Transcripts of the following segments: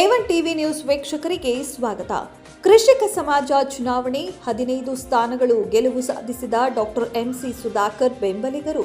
A one TV news ವೀಕ್ಷಕರಿಗೆ ಸ್ವಾಗತ. ಕೃಷಿಕ ಸಮಾಜ ಚುನಾವಣೆ ಹದಿನೈದು ಸ್ಥಾನಗಳು ಗೆಲುವು ಸಾಧಿಸಿದ ಡಾಕ್ಟರ್ ಎಂಸಿ ಸುಧಾಕರ್ ಬೆಂಬಲಿಗರು.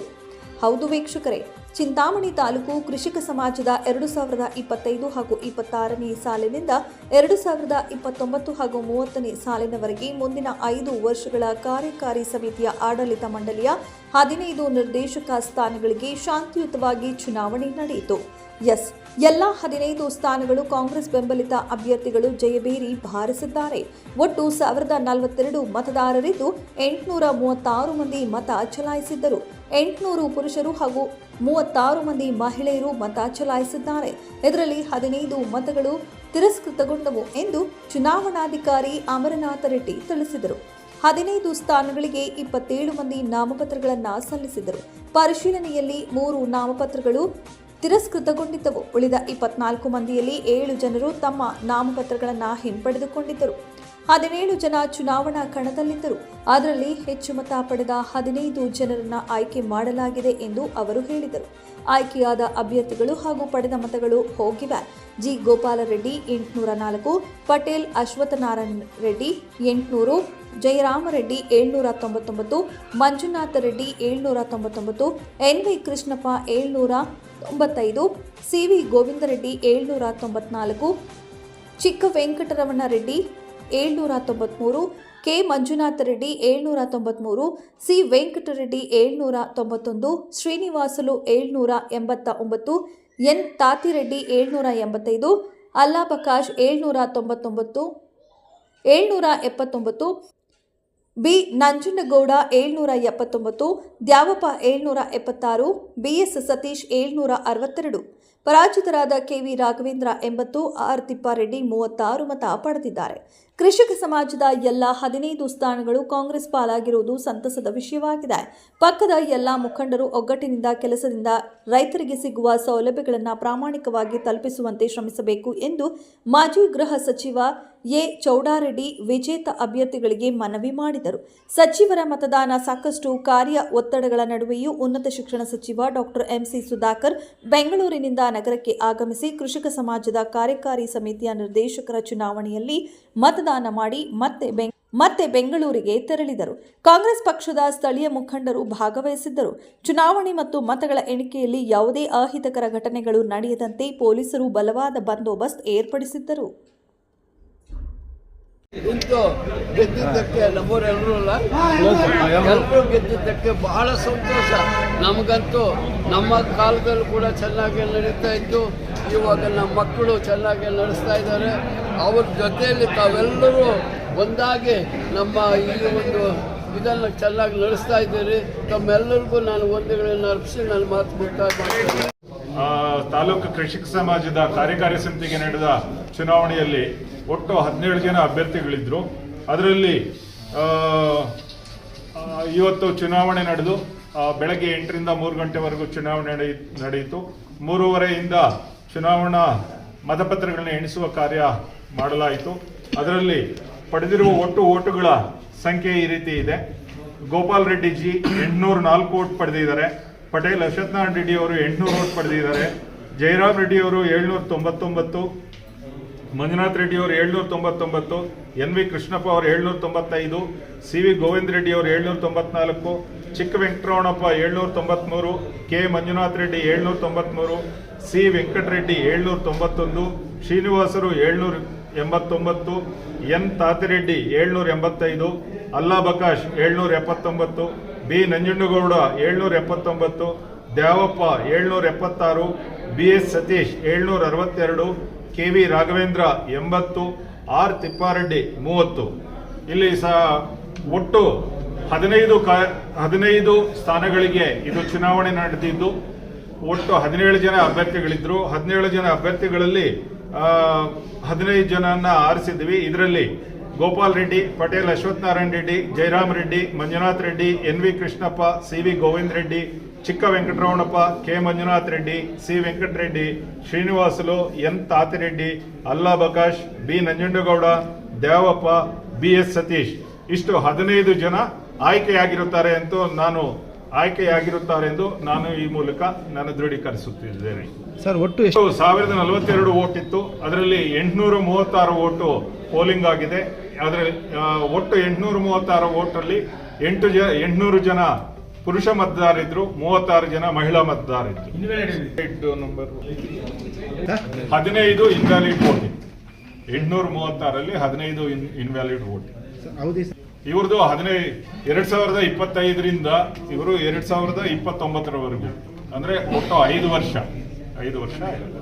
ಹೌದು ವೀಕ್ಷಕರೇ, ಚಿಂತಾಮಣಿ ತಾಲೂಕು ಕೃಷಿಕ ಸಮಾಜದ ಎರಡು ಸಾವಿರದ ಇಪ್ಪತ್ತೈದು ಹಾಗೂ ಇಪ್ಪತ್ತಾರನೇ ಸಾಲಿನಿಂದ ಎರಡು ಸಾವಿರದ ಇಪ್ಪತ್ತೊಂಬತ್ತು ಹಾಗೂ ಮೂವತ್ತನೇ ಸಾಲಿನವರೆಗೆ ಮುಂದಿನ ಐದು ವರ್ಷಗಳ ಕಾರ್ಯಕಾರಿ ಸಮಿತಿಯ ಆಡಳಿತ ಮಂಡಳಿಯ ಹದಿನೈದು ನಿರ್ದೇಶಕ ಸ್ಥಾನಗಳಿಗೆ ಶಾಂತಿಯುತವಾಗಿ ಚುನಾವಣೆ ನಡೆಯಿತು. ಎಸ್ ಎಲ್ಲ ಹದಿನೈದು ಸ್ಥಾನಗಳು ಕಾಂಗ್ರೆಸ್ ಬೆಂಬಲಿತ ಅಭ್ಯರ್ಥಿಗಳು ಜಯಬೇರಿ ಭಾರಿಸಿದ್ದಾರೆ ಒಟ್ಟು ಸಾವಿರದ ನಲವತ್ತೆರಡು ಮತದಾರರಿದ್ದು ಎಂಟುನೂರ ಮೂವತ್ತಾರು ಮಂದಿ ಮತ ಚಲಾಯಿಸಿದ್ದರು. ಎಂಟುನೂರು ಪುರುಷರು ಹಾಗೂ ಮೂವತ್ತಾರು ಮಂದಿ ಮಹಿಳೆಯರು ಮತ ಚಲಾಯಿಸಿದ್ದಾರೆ. ಇದರಲ್ಲಿ ಹದಿನೈದು ಮತಗಳು ತಿರಸ್ಕೃತಗೊಂಡವು ಎಂದು ಚುನಾವಣಾಧಿಕಾರಿ ಅಮರನಾಥ ರೆಡ್ಡಿ ತಿಳಿಸಿದರು. ಹದಿನೈದು ಸ್ಥಾನಗಳಿಗೆ ಇಪ್ಪತ್ತೇಳು ಮಂದಿ ನಾಮಪತ್ರಗಳನ್ನು ಸಲ್ಲಿಸಿದರು ಪರಿಶೀಲನೆಯಲ್ಲಿ ಮೂರು ನಾಮಪತ್ರಗಳು ತಿರಸ್ಕೃತಗೊಂಡಿದ್ದವು. ಉಳಿದ ಇಪ್ಪತ್ನಾಲ್ಕು ಮಂದಿಯಲ್ಲಿ ಏಳು ಜನರು ತಮ್ಮ ನಾಮಪತ್ರಗಳನ್ನು ಹಿಂಪಡೆದುಕೊಂಡಿದ್ದರು. ಹದಿನೇಳು ಜನ ಚುನಾವಣಾ ಕಣದಲ್ಲಿದ್ದರು. ಅದರಲ್ಲಿ ಹೆಚ್ಚು ಮತ ಪಡೆದ ಹದಿನೈದು ಜನರನ್ನ ಆಯ್ಕೆ ಮಾಡಲಾಗಿದೆ ಎಂದು ಅವರು ಹೇಳಿದರು. ಆಯ್ಕೆಯಾದ ಅಭ್ಯರ್ಥಿಗಳು ಹಾಗೂ ಪಡೆದ ಮತಗಳು ಹೋಗಿವೆ. ಜಿ. ಗೋಪಾಲ ರೆಡ್ಡಿ ಎಂಟುನೂರ ನಾಲ್ಕು, ಪಟೇಲ್, ಅಶ್ವತ್ಥನಾರಾಯಣ ರೆಡ್ಡಿ, ಎಂಟುನೂರು, ಜಯರಾಮರೆಡ್ಡಿ, ಏಳ್ನೂರ ತೊಂಬತ್ತೊಂಬತ್ತು, ಮಂಜುನಾಥ ರೆಡ್ಡಿ, ಏಳ್ನೂರ ತೊಂಬತ್ತೊಂಬತ್ತು, ಎನ್ ವಿ ಕೃಷ್ಣಪ್ಪ, ಏಳ್ನೂರ ತೊಂಬತ್ತೈದು ಸಿ ವಿ ಗೋವಿಂದರೆಡ್ಡಿ ಏಳ್ನೂರ ತೊಂಬತ್ನಾಲ್ಕು ಚಿಕ್ಕ ವೆಂಕಟರಮಣ ರೆಡ್ಡಿ ಏಳ್ನೂರ ತೊಂಬತ್ಮೂರು ಕೆ ಮಂಜುನಾಥ ರೆಡ್ಡಿ ಏಳ್ನೂರ ತೊಂಬತ್ಮೂರು ಸಿ ವೆಂಕಟರೆಡ್ಡಿ ಏಳ್ನೂರ ತೊಂಬತ್ತೊಂದು ಶ್ರೀನಿವಾಸಲು ಏಳ್ನೂರ ಎಂಬತ್ತ ಒಂಬತ್ತು ಎನ್ ತಾತಿರೆಡ್ಡಿ ಏಳ್ನೂರ ಎಂಬತ್ತೈದು ಅಲ್ಲಾ ಪ್ರಕಾಶ್ ಏಳ್ನೂರ ತೊಂಬತ್ತೊಂಬತ್ತು ಏಳ್ನೂರ ಎಪ್ಪತ್ತೊಂಬತ್ತು ಬಿ ನಂಜನಗೌಡ ಏಳ್ನೂರ ಎಪ್ಪತ್ತೊಂಬತ್ತು, ದ್ಯಾವಪ್ಪ ಏಳ್ನೂರ ಎಪ್ಪತ್ತಾರು, ಬಿಎಸ್ ಸತೀಶ್ ಏಳ್ನೂರ ಅರವತ್ತೆರಡು, ಪರಾಜಿತರಾದ ಕೆವಿ ರಾಘವೇಂದ್ರ ಎಂಬತ್ತು, ಆರ್ ತಿಪ್ಪಾರೆಡ್ಡಿ ಮೂವತ್ತಾರು ಮತ ಪಡೆದಿದ್ದಾರೆ. ಕೃಷಿಕ ಸಮಾಜದ ಎಲ್ಲ ಹದಿನೈದು ಸ್ಥಾನಗಳು ಕಾಂಗ್ರೆಸ್ ಪಾಲಾಗಿರುವುದು ಸಂತಸದ ವಿಷಯವಾಗಿದೆ. ಪಕ್ಕದ ಎಲ್ಲ ಮುಖಂಡರು ಒಗ್ಗಟ್ಟಿನಿಂದ ಕೆಲಸದಿಂದ ರೈತರಿಗೆ ಸಿಗುವ ಸೌಲಭ್ಯಗಳನ್ನು ಪ್ರಾಮಾಣಿಕವಾಗಿ ತಲುಪಿಸುವಂತೆ ಶ್ರಮಿಸಬೇಕು ಎಂದು ಮಾಜಿ ಗೃಹ ಸಚಿವ ಎ. ಚೌಡಾರೆಡ್ಡಿ ವಿಜೇತ ಅಭ್ಯರ್ಥಿಗಳಿಗೆ ಮನವಿ ಮಾಡಿದರು. ಸಚಿವರ ಮತದಾನ ಸಾಕಷ್ಟು ಕಾರ್ಯ ಒತ್ತಡಗಳ ನಡುವೆಯೂ ಉನ್ನತ ಶಿಕ್ಷಣ ಸಚಿವ ಡಾಕ್ಟರ್ ಎಂಸಿ ಸುಧಾಕರ್ ಬೆಂಗಳೂರಿನಿಂದ ನಗರಕ್ಕೆ ಆಗಮಿಸಿ ಕೃಷಿಕ ಸಮಾಜದ ಕಾರ್ಯಕಾರಿ ಸಮಿತಿಯ ನಿರ್ದೇಶಕರ ಚುನಾವಣೆಯಲ್ಲಿ ಮತದಾನ ಮಾಡಿ ಮತ್ತೆ ಬೆಂಗ, ಮತ್ತೆ ಬೆಂಗಳೂರಿಗೆ ತೆರಳಿದರು. ಕಾಂಗ್ರೆಸ್ ಪಕ್ಷದ ಸ್ಥಳೀಯ ಮುಖಂಡರು ಭಾಗವಹಿಸಿದ್ದರು. ಚುನಾವಣೆ ಮತ್ತು ಮತಗಳ ಎಣಿಕೆಯಲ್ಲಿ ಯಾವುದೇ ಅಹಿತಕರ ಘಟನೆಗಳು ನಡೆಯದಂತೆ ಪೊಲೀಸರು ಬಲವಾದ ಬಂದೋಬಸ್ತ್ ಏರ್ಪಡಿಸಿದ್ದರು. ನಿಂತು ಗೆದ್ದಿದ್ದಕ್ಕೆ ನಮ್ಮವರೆಲ್ಲರೂ ಅಲ್ಲ? ಎಲ್ಲರೂ ಗೆದ್ದಿದ್ದಕ್ಕೆ ಬಹಳ ಸಂತೋಷ. ನಮಗಂತೂ ನಮ್ಮ ಕಾಲದಲ್ಲೂ ಕೂಡ ಚೆನ್ನಾಗಿ ನಡೀತಾ ಇತ್ತು. ಇವಾಗ ನಮ್ಮ ಮಕ್ಕಳು ಚೆನ್ನಾಗಿ ನಡೆಸ್ತಾ ಇದ್ದಾರೆ. ಅವ್ರ ಜೊತೆಯಲ್ಲಿ ತಾವೆಲ್ಲರೂ ಒಂದಾಗಿ ನಮ್ಮ ಈ ಒಂದು ಇದನ್ನು ಚೆನ್ನಾಗಿ ನಡೆಸ್ತಾ ಇದ್ದೀರಿ. ತಮ್ಮೆಲ್ಲರಿಗೂ ನಾನು ಒಂದುಗಳನ್ನ ಅರ್ಪಿಸಿ ನಾನು ಮಾತು ಮುಕ್ತಾಯ ತಾಲೂಕು ಕೃಷಿಕ ಸಮಾಜದ ಕಾರ್ಯಕಾರಿ ಸಮಿತಿಗೆ ನಡೆದ ಚುನಾವಣೆಯಲ್ಲಿ ಒಟ್ಟು ಹದಿನೇಳು ಜನ ಅಭ್ಯರ್ಥಿಗಳಿದ್ರು. ಅದರಲ್ಲಿ ಇವತ್ತು ಚುನಾವಣೆ ನಡೆದು ಬೆಳಗ್ಗೆ ಎಂಟರಿಂದ ಮೂರು ಗಂಟೆವರೆಗೂ ಚುನಾವಣೆ ನಡೆಯಿತು ನಡೆಯಿತು. ಮೂರುವರೆಯಿಂದ ಚುನಾವಣಾ ಮತಪತ್ರಗಳನ್ನ ಎಣಿಸುವ ಕಾರ್ಯ ಮಾಡಲಾಯಿತು. ಅದರಲ್ಲಿ ಪಡೆದಿರುವ ಒಟ್ಟು ಓಟುಗಳ ಸಂಖ್ಯೆ ಈ ರೀತಿ ಇದೆ. ಗೋಪಾಲ್ ರೆಡ್ಡಿ ಜಿ, ಎಂಟುನೂರ ನಾಲ್ಕು ಓಟ್ ಪಡೆದಿದ್ದಾರೆ. ಪಟೇಲ್, ಅಶ್ವತ್ಥನಾರಾಯಣ ರೆಡ್ಡಿ ಅವರು ಎಂಟುನೂರು ಓಟ್ ಪಡೆದಿದ್ದಾರೆ. ಜಯರಾಮ್ ರೆಡ್ಡಿ ಅವರು ಏಳ್ನೂರ ತೊಂಬತ್ತೊಂಬತ್ತು. ಮಂಜುನಾಥ್ ರೆಡ್ಡಿ ಅವರು ಏಳ್ನೂರ ತೊಂಬತ್ತೊಂಬತ್ತು ಎನ್ ವಿ ಕೃಷ್ಣಪ್ಪ ಅವರು ಏಳ್ನೂರ ತೊಂಬತ್ತೈದು ಸಿ ವಿ ಗೋವಿಂದ ರೆಡ್ಡಿ ಅವರು ಏಳ್ನೂರ ತೊಂಬತ್ನಾಲ್ಕು ಚಿಕ್ಕ ವೆಂಕಟರಮಣಪ್ಪ ಏಳ್ನೂರ ತೊಂಬತ್ಮೂರು ಕೆ ಮಂಜುನಾಥ್ ರೆಡ್ಡಿ ಏಳ್ನೂರ ತೊಂಬತ್ಮೂರು ಸಿ ವೆಂಕಟರೆಡ್ಡಿ ಏಳ್ನೂರ ತೊಂಬತ್ತೊಂದು ಶ್ರೀನಿವಾಸರು ಏಳ್ನೂರ ಎಂಬತ್ತೊಂಬತ್ತು ಎನ್ ತಾತಿರೆಡ್ಡಿ ಏಳ್ನೂರ ಎಂಬತ್ತೈದು ಅಲ್ಲಾ ಬಕಾಶ್ ಏಳ್ನೂರ ಎಪ್ಪತ್ತೊಂಬತ್ತು ಬಿ ನಂಜುಂಡಗೌಡ ಏಳ್ನೂರ ಎಪ್ಪತ್ತೊಂಬತ್ತು ದ್ಯಾವಪ್ಪ ಏಳ್ನೂರ ಎಪ್ಪತ್ತಾರು ಬಿ ಎಸ್ ಸತೀಶ್ ಏಳ್ನೂರ ಅರವತ್ತೆರಡು ಕೆ ವಿ ರಾಘವೇಂದ್ರ ಎಂಬತ್ತು, ಆರ್ ತಿಪ್ಪಾರೆಡ್ಡಿ ಮೂವತ್ತು. ಇಲ್ಲಿ ಸಹ ಒಟ್ಟು ಹದಿನೈದು ಕ, ಹದಿನೈದು ಸ್ಥಾನಗಳಿಗೆ ಇದು ಚುನಾವಣೆ ನಡೆದಿದ್ದು, ಒಟ್ಟು ಹದಿನೇಳು ಜನ ಅಭ್ಯರ್ಥಿಗಳಿದ್ರು. ಹದಿನೇಳು ಜನ ಅಭ್ಯರ್ಥಿಗಳಲ್ಲಿ ಹದಿನೈದು ಜನನ್ನ ಆರಿಸಿದ್ವಿ. ಇದರಲ್ಲಿ Gopal Reddy, Patel Ashwathanarayana Reddy Jayaram Reddy, Manjunath Reddy, N V Krishnappa, C V Govind Reddy Chikka Venkataramanappa K. Manjunath Reddy C. Venkatareddy Srinivasulu N. Thathireddy Alla Baksh B. Nanjundagowda Devappa B. S. Satish. ಇಷ್ಟು ಹದಿನೈದು ಜನ ಆಯ್ಕೆಯಾಗಿರುತ್ತಾರೆ ಅಂತ ನಾನು ಆಯ್ಕೆಯಾಗಿರುತ್ತಾರೆ ಎಂದು ನಾನು ಈ ಮೂಲಕ ನಾನು ದೃಢೀಕರಿಸುತ್ತಿದ್ದೇನೆ. ಸರ್ ಒಟ್ಟು ಎಷ್ಟು? ಸಾವಿರದ ನಲವತ್ತೆರಡು ಓಟ್ ಇತ್ತು ಅದರಲ್ಲಿ ಎಂಟುನೂರ ಮೂವತ್ತಾರು ಓಟು ಪೋಲಿಂಗ್ ಆಗಿದೆ. ಅದರಲ್ಲಿ ಒಟ್ಟು ಎಂಟುನೂರ ಮೂವತ್ತಾರು ಓಟಲ್ಲಿ ಎಂಟು ಜ ಎಂಟುನೂರು ಜನ ಪುರುಷ ಮತದಾರಿದ್ರು ಮೂವತ್ತಾರು ಜನ ಮಹಿಳಾ ಮತದಾರಿದ್ರು ನಂಬರ್ ಹದಿನೈದು ಇನ್ವ್ಯಾಲಿಡ್ ವೋಟ್ ಇತ್ತು ಎಂಟುನೂರ ಮೂವತ್ತಾರಲ್ಲಿ ಹದಿನೈದು ಇನ್ವ್ಯಾಲಿಡ್ ವೋಟ್. ಇವ್ರದ್ದು ಹದಿನೈದು ಎರಡ್ ಸಾವಿರದ ಇಪ್ಪತ್ತೈದರಿಂದ ಇವರು ಎರಡ್ ಸಾವಿರದ ಇಪ್ಪತ್ತೊಂಬತ್ತರವರೆಗೂ. ಅಂದ್ರೆ ಒಟ್ಟು ಐದು ವರ್ಷ. ಐದು ವರ್ಷ ಆಗಿದೆ